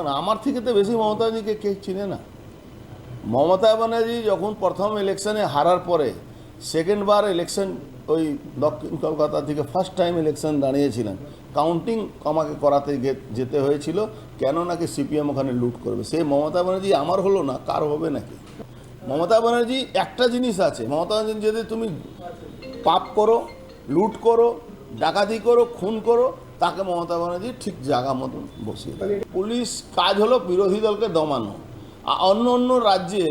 আমার থেকে তো বেশি মমতা ব্যানার্জিকে কে চিনে না। মমতা ব্যানার্জি যখন প্রথম ইলেকশনে হারার পরে সেকেন্ড বার ইলেকশন ওই দক্ষিণ কলকাতা থেকে ফার্স্ট টাইম ইলেকশন দাঁড়িয়েছিলেন। কাউন্টিং আমাকে করাতে যেতে হয়েছিল, কেন নাকি সিপিএম ওখানে লুট করবে? সেই মমতা ব্যানার্জি আমার হলো না, কার হবে নাকি? মমতা ব্যানার্জি একটা জিনিস আছে, মমতা ব্যানার্জি যদি তুমি পাপ করো, লুট করো, ডাকাতি করো, খুন করো তাকে মমতা ব্যানার্জি ঠিক জায়গা মতন বসিয়ে দেয়। পুলিশ কাজ হলো বিরোধী দলকে দমানো। আর অন্য অন্য রাজ্যে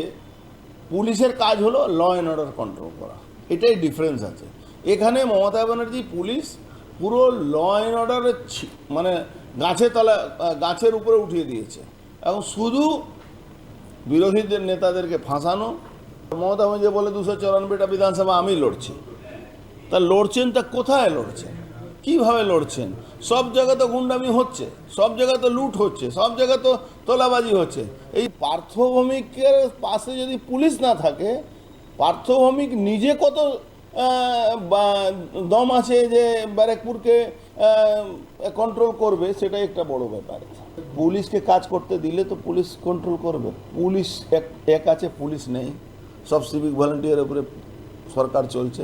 পুলিশের কাজ হলো ল অ্যান্ড অর্ডার কন্ট্রোল করা। এটাই ডিফারেন্স আছে। এখানে মমতা ব্যানার্জি পুলিশ পুরো ল অ্যান্ড অর্ডারের মানে গাছে তলা গাছের উপরে উঠিয়ে দিয়েছে। এবং শুধু বিরোধীদের নেতাদেরকে ফাঁসানো। মমতা ব্যানার্জি বলে দুশো চৌরানব্বইটা বিধানসভা আমি লড়ছি। তা লড়ছেন তা কোথায় লড়ছেন? কীভাবে লড়ছেন? সব জায়গায় তো গুন্ডামি হচ্ছে, সব জায়গায় তো লুট হচ্ছে, সব জায়গায় তো তোলাবাজি হচ্ছে। এই পার্থভৌমিকের পাশে যদি পুলিশ না থাকে, পার্থভৌমিক নিজে কত দম আছে যে ব্যারাকপুরকে কন্ট্রোল করবে, সেটাই একটা বড় ব্যাপার। পুলিশকে কাজ করতে দিলে তো পুলিশ কন্ট্রোল করবে। পুলিশ এক এক আছে, পুলিশ নেই। সব সিভিক ভলেন্টিয়ারের উপরে সরকার চলছে।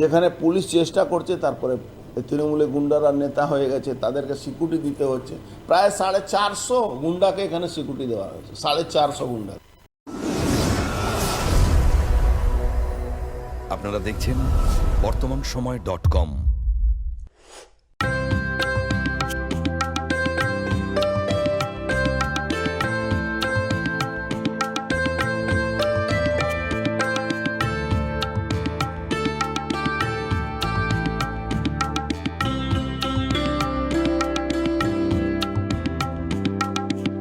যেখানে পুলিশ চেষ্টা করছে, তারপরে তৃণমূলে গুন্ডারা নেতা হয়ে গেছে, তাদেরকে সিকিউরিটি দিতে হচ্ছে। প্রায় সাড়ে চারশো গুন্ডাকে এখানে সিকিউরিটি দেওয়া হয়েছে, সাড়ে চারশো গুন্ডা। আপনারা দেখছেন বর্তমান সময় ডট কম।